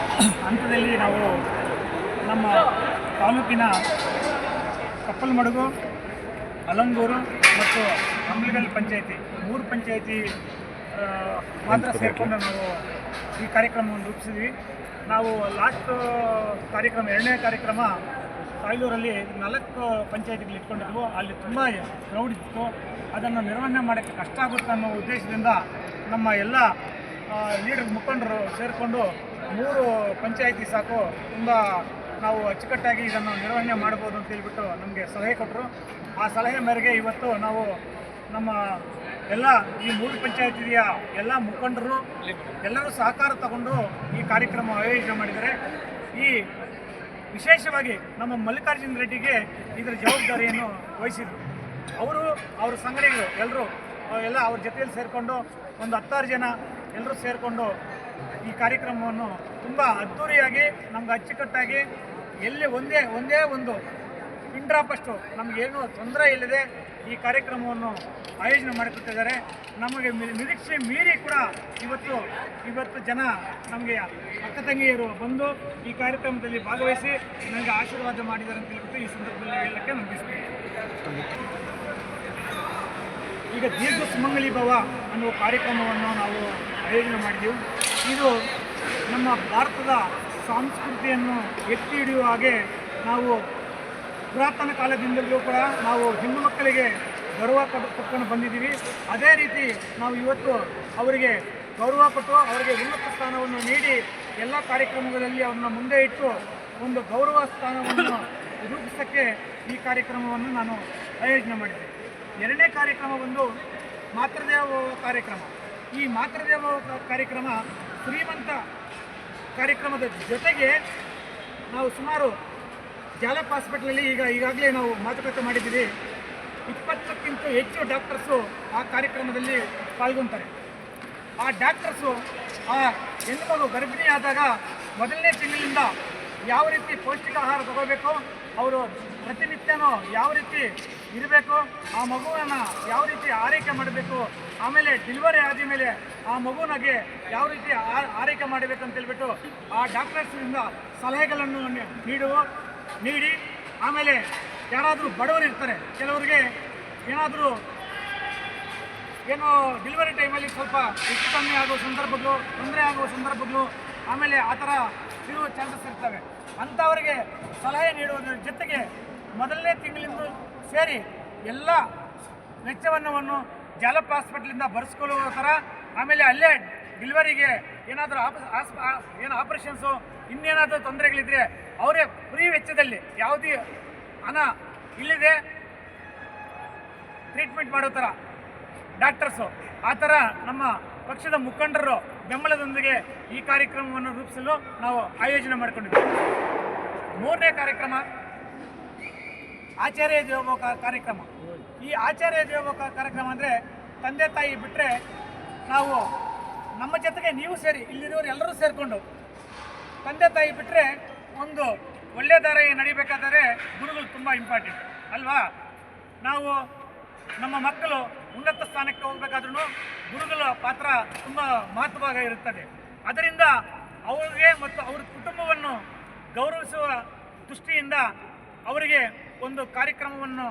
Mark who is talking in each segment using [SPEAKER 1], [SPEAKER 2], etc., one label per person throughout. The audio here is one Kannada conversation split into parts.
[SPEAKER 1] ಹಂತದಲ್ಲಿ ನಾವು ನಮ್ಮ ತಾಲೂಕಿನ ಕಪ್ಪಲ್ಮಡುಗು ಅಲಂಗೂರು ಮತ್ತು ಅಂಬ್ಲಿಗಲ್ ಪಂಚಾಯಿತಿ. ಮೂರು ಪಂಚಾಯಿತಿ ಮಾತ್ರ ಸೇರಿಕೊಂಡು ನಾವು ಈ ಕಾರ್ಯಕ್ರಮವನ್ನು ರೂಪಿಸಿದ್ವಿ. ನಾವು ಲಾಸ್ಟ್ ಕಾರ್ಯಕ್ರಮ ಎರಡನೇ ಕಾರ್ಯಕ್ರಮ ಕಾಯಿಲೂರಲ್ಲಿ ನಾಲ್ಕು ಪಂಚಾಯತಿಗಳು ಇಟ್ಕೊಂಡಿದ್ವು. ಅಲ್ಲಿ ತುಂಬ ಕ್ರೌಡ್ ಇತ್ತು. ಅದನ್ನು ನಿರ್ವಹಣೆ ಮಾಡೋಕ್ಕೆ ಕಷ್ಟ ಆಗುತ್ತೆ ಅನ್ನೋ ಉದ್ದೇಶದಿಂದ ನಮ್ಮ ಎಲ್ಲ ಲೀಡರ್ ಮುಖಂಡರು ಸೇರಿಕೊಂಡು ಮೂರು ಪಂಚಾಯಿತಿ ಸಾಕು, ತುಂಬ ನಾವು ಅಚ್ಚುಕಟ್ಟಾಗಿ ಇದನ್ನು ನಿರ್ವಹಣೆ ಮಾಡ್ಬೋದು ಅಂತ ಹೇಳ್ಬಿಟ್ಟು ನಮಗೆ ಸಲಹೆ ಕೊಟ್ಟರು ಆ ಸಲಹೆ ಮೇರೆಗೆ ಇವತ್ತು ನಾವು ನಮ್ಮ ಎಲ್ಲ ಈ ಮೂರು ಪಂಚಾಯತಿಯ ಎಲ್ಲ ಮುಖಂಡರು, ಎಲ್ಲರೂ ಸಹಕಾರ ತಗೊಂಡು ಈ ಕಾರ್ಯಕ್ರಮ ಆಯೋಜನೆ ಮಾಡಿದ್ದಾರೆ. ಈ ವಿಶೇಷವಾಗಿ ನಮ್ಮ ಮಲ್ಲಿಕಾರ್ಜುನ ರೆಡ್ಡಿಗೆ ಇದರ ಜವಾಬ್ದಾರಿಯನ್ನು ವಹಿಸಿದರು. ಅವರು, ಅವ್ರ ಸಂಘಟನೆಗಳು ಎಲ್ಲರೂ, ಎಲ್ಲ ಅವ್ರ ಜೊತೆಯಲ್ಲಿ ಸೇರಿಕೊಂಡು ಒಂದು ಹತ್ತಾರು ಜನ ಎಲ್ಲರೂ ಸೇರಿಕೊಂಡು ಈ ಕಾರ್ಯಕ್ರಮವನ್ನು ತುಂಬ ಅದ್ದೂರಿಯಾಗಿ, ನಮ್ಗೆ ಅಚ್ಚುಕಟ್ಟಾಗಿ ಎಲ್ಲಿ ಒಂದೇ ಒಂದೇ ಒಂದು ಪಿಂಡ್ರಾಪಷ್ಟು ನಮಗೇನು ತೊಂದರೆ ಇಲ್ಲದೆ ಈ ಕಾರ್ಯಕ್ರಮವನ್ನು ಆಯೋಜನೆ ಮಾಡಿಕೊಟ್ಟಿದ್ದಾರೆ ನಮಗೆ ನಿರೀಕ್ಷೆ ಮೀರಿ ಕೂಡ ಇವತ್ತು ಇವತ್ತು ಜನ ನಮಗೆ ಅಕ್ಕ ತಂಗಿಯರು ಬಂದು ಈ ಕಾರ್ಯಕ್ರಮದಲ್ಲಿ ಭಾಗವಹಿಸಿ ನನಗೆ ಆಶೀರ್ವಾದ ಮಾಡಿದ್ದಾರೆ ಅಂತ ಹೇಳ್ಬಿಟ್ಟು ಈ ಸಂದರ್ಭದಲ್ಲಿ ಹೇಳಕ್ಕೆ ನಂಬಿಸ್ತೀನಿ. ಈಗ ದೀರ್ಘ ಸುಮಂಗಲಿ ಭವ ಅನ್ನುವ ಕಾರ್ಯಕ್ರಮವನ್ನು ನಾವು ಆಯೋಜನೆ ಮಾಡಿದೆವು. ಇದು ನಮ್ಮ ಭಾರತದ ಸಂಸ್ಕೃತಿಯನ್ನು ಎತ್ತಿ ಹಿಡಿಯುವ ಹಾಗೆ ನಾವು ಪುರಾತನ ಕಾಲದಿಂದಲೂ ಕೂಡ ನಾವು ಹೆಣ್ಣು ಮಕ್ಕಳಿಗೆ ಗೌರವ ಕೊಟ್ಕೊಂಡು ಬಂದಿದ್ದೀವಿ. ಅದೇ ರೀತಿ ನಾವು ಇವತ್ತು ಅವರಿಗೆ ಗೌರವ ಕೊಟ್ಟು ಅವರಿಗೆ ಉನ್ನತ ಸ್ಥಾನವನ್ನು ನೀಡಿ ಎಲ್ಲ ಕಾರ್ಯಕ್ರಮಗಳಲ್ಲಿ ಅವ್ರನ್ನ ಮುಂದೆ ಇಟ್ಟು ಒಂದು ಗೌರವ ಸ್ಥಾನವನ್ನು ರೂಪಿಸೋಕ್ಕೆ ಈ ಕಾರ್ಯಕ್ರಮವನ್ನು ನಾನು ಆಯೋಜನೆ ಮಾಡಿದೆ ಎರಡನೇ ಕಾರ್ಯಕ್ರಮ ಒಂದು ಮಾತೃದೇವ ಕಾರ್ಯಕ್ರಮ. ಈ ಮಾತೃದೇವ ಕಾರ್ಯಕ್ರಮ ಶ್ರೀಮಂತ ಕಾರ್ಯಕ್ರಮದ ಜೊತೆಗೆ ನಾವು ಸುಮಾರು ಜಾಲಪ್ ಹಾಸ್ಪಿಟ್ಲಲ್ಲಿ ಈಗ ಈಗಾಗಲೇ ನಾವು ಮಾತುಕತೆ ಮಾಡಿದ್ದೀವಿ. ಇಪ್ಪತ್ತಕ್ಕಿಂತ ಹೆಚ್ಚು ಡಾಕ್ಟರ್ಸು ಆ ಕಾರ್ಯಕ್ರಮದಲ್ಲಿ ಪಾಲ್ಗೊಂತಾರೆ. ಆ ಡಾಕ್ಟರ್ಸು ಆ ಹೆಣ್ಣುಮಗು ಗರ್ಭಿಣಿ ಆದಾಗ ಮೊದಲನೇ ತಿಂಗಳಿಂದ ಯಾವ ರೀತಿ ಪೌಷ್ಟಿಕ ಆಹಾರ ತಗೋಬೇಕು ಅವರು ಪ್ರತಿನಿತ್ಯನೂ ಯಾವ ರೀತಿ ಇರಬೇಕು, ಆ ಮಗುವನ್ನು ಯಾವ ರೀತಿ ಆರೈಕೆ ಮಾಡಬೇಕು, ಆಮೇಲೆ ಡೆಲಿವರಿ ಆದ ಮೇಲೆ ಆ ಮಗುವಿಗೆ ಯಾವ ರೀತಿ ಆರೈಕೆ ಮಾಡಬೇಕು ಅಂತ ಹೇಳ್ಬಿಟ್ಟು ಆ ಡಾಕ್ಟರ್ಸ್ನಿಂದ ಸಲಹೆಗಳನ್ನು ನೀಡುವ, ನೀಡಿ, ಆಮೇಲೆ ಯಾರಾದರೂ ಬಡವರು ಇರ್ತಾರೆ, ಕೆಲವರಿಗೆ ಏನಾದರೂ ಏನು ಡೆಲಿವರಿ ಟೈಮಲ್ಲಿ ಸ್ವಲ್ಪ ಹೆಚ್ಚು ಕಮ್ಮಿ ಆಗೋ ಸಂದರ್ಭಗಳು, ತೊಂದರೆ ಆಗುವ ಸಂದರ್ಭಗಳು ಆಮೇಲೆ ಆ ಥರ ಇರುವ ಚಾನ್ಸಸ್ ಇರ್ತವೆ. ಅಂಥವರಿಗೆ ಸಲಹೆ ನೀಡುವುದರ ಜೊತೆಗೆ ಮೊದಲನೇ ತಿಂಗಳಿಂದ ಸೇರಿ ಎಲ್ಲ ವೆಚ್ಚವನ್ನು ಜಾಲಪ್ಪ ಹಾಸ್ಪಿಟ್ಲಿಂದ ಬರೆಸ್ಕೊಳ್ಳುವ ಥರ ಆಮೇಲೆ ಅಲ್ಲೇ ಡೆಲಿವರಿಗೆ ಏನಾದರೂ ಆಪ ಏನು ಆಪ್ರೇಷನ್ಸು, ಇನ್ನೇನಾದರೂ ತೊಂದರೆಗಳಿದ್ರೆ ಅವರೇ ಫ್ರೀ ವೆಚ್ಚದಲ್ಲಿ ಯಾವುದೇ ಹಣ ಇಲ್ಲದೆ ಟ್ರೀಟ್ಮೆಂಟ್ ಮಾಡೋ ಥರ. ಡಾಕ್ಟರ್ಸು ಆ ಥರ ನಮ್ಮ ಪಕ್ಷದ ಮುಖಂಡರು ಬೆಂಬಲದೊಂದಿಗೆ ಈ ಕಾರ್ಯಕ್ರಮವನ್ನು ರೂಪಿಸಲು ನಾವು ಆಯೋಜನೆ ಮಾಡಿಕೊಂಡಿದ್ದೇವೆ. ಮೂರನೇ ಕಾರ್ಯಕ್ರಮ, ಆಚಾರ್ಯ ದೇವೋಕ ಕಾರ್ಯಕ್ರಮ. ಈ ಆಚಾರ್ಯ ದೇವೋಕ ಕಾರ್ಯಕ್ರಮ ಅಂದರೆ ತಂದೆ ತಾಯಿ ಬಿಟ್ಟರೆ ನಾವು ನಮ್ಮ ಜೊತೆಗೆ ನೀವು ಸೇರಿ, ಇಲ್ಲಿರೋರು ಎಲ್ಲರೂ ಸೇರಿಕೊಂಡು ತಂದೆ ತಾಯಿ ಬಿಟ್ಟರೆ ಒಂದು ಒಳ್ಳೆಯ ದಾರ ನಡಿಬೇಕಾದರೆ ಗುರುಗಳು ತುಂಬ ಇಂಪಾರ್ಟೆಂಟ್ ಅಲ್ವಾ? ನಾವು ನಮ್ಮ ಮಕ್ಕಳು ಉನ್ನತ ಸ್ಥಾನಕ್ಕೆ ಹೋಗಬೇಕಾದ್ರೂ ಗುರುಗಳ ಪಾತ್ರ ತುಂಬ ಮಹತ್ವವಾಗಿ ಇರುತ್ತದೆ ಅದರಿಂದ ಅವರಿಗೆ ಮತ್ತು ಅವರ ಕುಟುಂಬವನ್ನು ಗೌರವಿಸುವ ದೃಷ್ಟಿಯಿಂದ ಅವರಿಗೆ ಒಂದು ಕಾರ್ಯಕ್ರಮವನ್ನು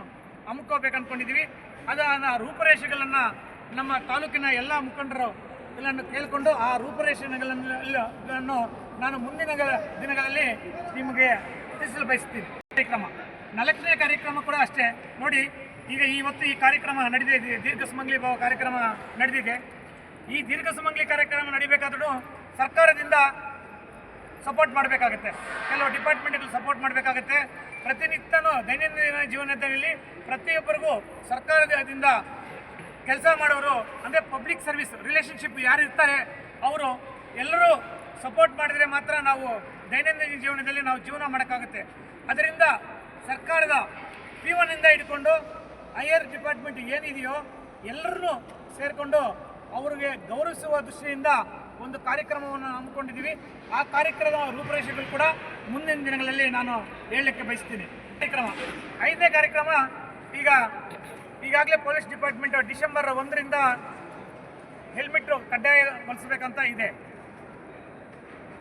[SPEAKER 1] ಹಮ್ಮಿಕೋಬೇಕು ಅಂದ್ಕೊಂಡಿದ್ದೀವಿ ಅದರ ರೂಪರೇಷೆಗಳನ್ನು ನಮ್ಮ ತಾಲೂಕಿನ ಎಲ್ಲ ಮುಖಂಡರು ಎಲ್ಲನ್ನು ಕೇಳಿಕೊಂಡು ಆ ರೂಪರೇಷೆಗಳನ್ನು ನಾನು ಮುಂದಿನ ದಿನಗಳಲ್ಲಿ ನಿಮಗೆ ತಿಳಿಸಲು ಬಯಸ್ತೀನಿ. ಕಾರ್ಯಕ್ರಮ. ನಾಲ್ಕನೇ ಕಾರ್ಯಕ್ರಮ ಕೂಡ ಅಷ್ಟೇ. ನೋಡಿ ಈಗ ಇವತ್ತು ಈ ಕಾರ್ಯಕ್ರಮ ನಡೆದಿದೆ ದೀರ್ಘ ಸುಮಂಗ್ಲಿ ಭಾವ ಕಾರ್ಯಕ್ರಮ ನಡೆದಿದೆ ಈ ದೀರ್ಘ ಸುಮಂಗ್ಲಿ ಕಾರ್ಯಕ್ರಮ ನಡಿಬೇಕಾದ್ರೂ ಸರ್ಕಾರದಿಂದ ಸಪೋರ್ಟ್ ಮಾಡಬೇಕಾಗುತ್ತೆ. ಕೆಲವು ಡಿಪಾರ್ಟ್ಮೆಂಟ್ಗಳು ಸಪೋರ್ಟ್ ಮಾಡಬೇಕಾಗುತ್ತೆ. ಪ್ರತಿನಿತ್ಯನೂ ದೈನಂದಿನ ಜೀವನದಲ್ಲಿ ಪ್ರತಿಯೊಬ್ಬರಿಗೂ ಸರ್ಕಾರದಿಂದ ಕೆಲಸ ಮಾಡೋರು, ಅಂದರೆ ಪಬ್ಲಿಕ್ ಸರ್ವಿಸ್ ರಿಲೇಷನ್ಶಿಪ್ ಯಾರು ಇರ್ತಾರೆ, ಅವರು ಎಲ್ಲರೂ ಸಪೋರ್ಟ್ ಮಾಡಿದರೆ ಮಾತ್ರ ನಾವು ದೈನಂದಿನ ಜೀವನದಲ್ಲಿ ನಾವು ಜೀವನ ಮಾಡೋಕ್ಕಾಗುತ್ತೆ. ಅದರಿಂದ ಸರ್ಕಾರದ ಪಿ ಒನ್ನಿಂದ ಹಿಡ್ಕೊಂಡು ಹೈಯರ್ ಡಿಪಾರ್ಟ್ಮೆಂಟ್ ಏನಿದೆಯೋ ಎಲ್ಲರೂ ಸೇರಿಕೊಂಡು ಅವರಿಗೆ ಗೌರವಿಸುವ ದೃಷ್ಟಿಯಿಂದ ಒಂದು ಕಾರ್ಯಕ್ರಮವನ್ನು ಹಮ್ಮಿಕೊಂಡಿದ್ದೀವಿ. ಆ ಕಾರ್ಯಕ್ರಮ ರೂಪರೇಷೆಗಳು ಕೂಡ ಮುಂದಿನ ದಿನಗಳಲ್ಲಿ ನಾನು ಹೇಳಲಿಕ್ಕೆ ಬಯಸ್ತೀನಿ. ಕಾರ್ಯಕ್ರಮ. ಐದನೇ ಕಾರ್ಯಕ್ರಮ ಈಗ, ಈಗಾಗಲೇ ಪೊಲೀಸ್ ಡಿಪಾರ್ಟ್ಮೆಂಟ್ ಡಿಸೆಂಬರ್ ಒಂದರಿಂದ ಹೆಲ್ಮೆಟ್ ಕಡ್ಡಾಯಗೊಳಿಸಬೇಕಂತ ಇದೆ.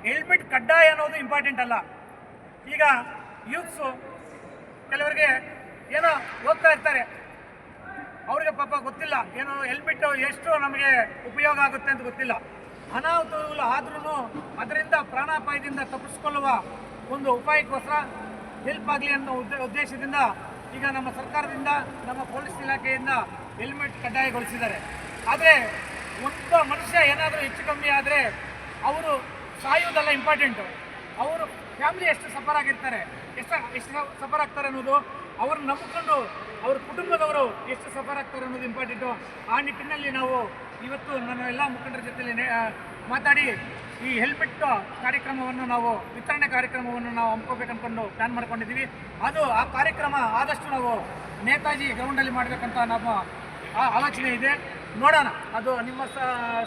[SPEAKER 1] ಹೆಲ್ಮೆಟ್ ಕಡ್ಡಾಯ ಅನ್ನೋದು ಇಂಪಾರ್ಟೆಂಟ್ ಅಲ್ಲ. ಈಗ ಯೂತ್ಸು ಕೆಲವರಿಗೆ ಏನೋ ಹೋಗ್ತಾ ಇರ್ತಾರೆ. ಅವ್ರಿಗೆ ಪಾಪ ಗೊತ್ತಿಲ್ಲ. ಏನು ಹೆಲ್ಮೆಟ್ ಎಷ್ಟು ನಮಗೆ ಉಪಯೋಗ ಆಗುತ್ತೆ ಅಂತ ಗೊತ್ತಿಲ್ಲ. ಅನಾಹುತಗಳು ಆದ್ರೂ ಅದರಿಂದ ಪ್ರಾಣಾಪಾಯದಿಂದ ತಪ್ಪಿಸ್ಕೊಳ್ಳುವ ಒಂದು ಉಪಾಯಕ್ಕೋಸ್ಕರ ಹೆಲ್ಪ್ ಆಗಲಿ ಅನ್ನೋ ಉದ್ದೇ ಉದ್ದೇಶದಿಂದ ಈಗ ನಮ್ಮ ಸರ್ಕಾರದಿಂದ, ನಮ್ಮ ಪೊಲೀಸ್ ಇಲಾಖೆಯಿಂದ ಹೆಲ್ಮೆಟ್ ಕಡ್ಡಾಯಗೊಳಿಸಿದ್ದಾರೆ. ಆದರೆ ಒಬ್ಬ ಮನುಷ್ಯ ಏನಾದರೂ ಹೆಚ್ಚು ಕಮ್ಮಿ ಆದರೆ ಅವರು ಸಾಯುವುದಲ್ಲ ಇಂಪಾರ್ಟೆಂಟು ಅವರು ಫ್ಯಾಮಿಲಿ ಎಷ್ಟು ಸಫರ್ ಆಗಿರ್ತಾರೆ, ಎಷ್ಟು ಎಷ್ಟು ಸಫರ್ ಆಗ್ತಾರೆ ಅನ್ನೋದು ಅವ್ರನ್ನ ನಂಬಿಕೊಂಡು ಅವ್ರ ಕುಟುಂಬದವರು ಎಷ್ಟು ಸಫರ್ ಆಗ್ತಾರೆ ಅನ್ನೋದು ಇಂಪಾರ್ಟೆಂಟು ಆ ನಿಟ್ಟಿನಲ್ಲಿ ನಾವು ಇವತ್ತು ನನ್ನ ಎಲ್ಲ ಮುಖಂಡರ ಜೊತೆಲಿ ಮಾತಾಡಿ ಈ ಹೆಲ್ಮೆಟ್ ಕಾರ್ಯಕ್ರಮವನ್ನು ನಾವು, ವಿತರಣೆ ಕಾರ್ಯಕ್ರಮವನ್ನು ನಾವು ಹಮ್ಮಿಕೋಬೇಕು ಪ್ಲ್ಯಾನ್ ಮಾಡ್ಕೊಂಡಿದ್ದೀವಿ. ಅದು ಆ ಕಾರ್ಯಕ್ರಮ ಆದಷ್ಟು ನಾವು ನೇತಾಜಿ ಗ್ರೌಂಡಲ್ಲಿ ಮಾಡಬೇಕಂತ ನಮ್ಮ ಆಲೋಚನೆ ಇದೆ. ನೋಡೋಣ. ಅದು ನಿಮ್ಮ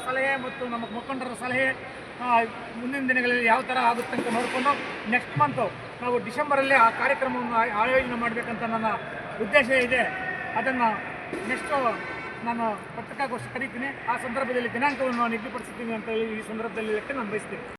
[SPEAKER 1] ಸಲಹೆ ಮತ್ತು ನಮ್ಮ ಮುಖಂಡರ ಸಲಹೆ ಮುಂದಿನ ದಿನಗಳಲ್ಲಿ ಯಾವ ಥರ ಆಗುತ್ತೆ ಅಂತ ನೋಡಿಕೊಂಡು ನೆಕ್ಸ್ಟ್ ಮಂತು ನಾವು ಡಿಸೆಂಬರಲ್ಲಿ ಆ ಕಾರ್ಯಕ್ರಮವನ್ನು ಆಯೋಜನೆ ಮಾಡಬೇಕಂತ ನನ್ನ ಉದ್ದೇಶ ಇದೆ. ಅದನ್ನು ನೆಕ್ಸ್ಟು ನಾನು ಪತ್ರಿಕಾಗೋಷ್ಠಿ ಕರೀತೀನಿ. ಆ ಸಂದರ್ಭದಲ್ಲಿ ದಿನಾಂಕವನ್ನು ನಿಗದಿಪಡಿಸ್ತೀನಿ ಅಂತ ಹೇಳಿ ಈ ಸಂದರ್ಭದಲ್ಲಿ ನಾನು ಬಯಸ್ತೀನಿ.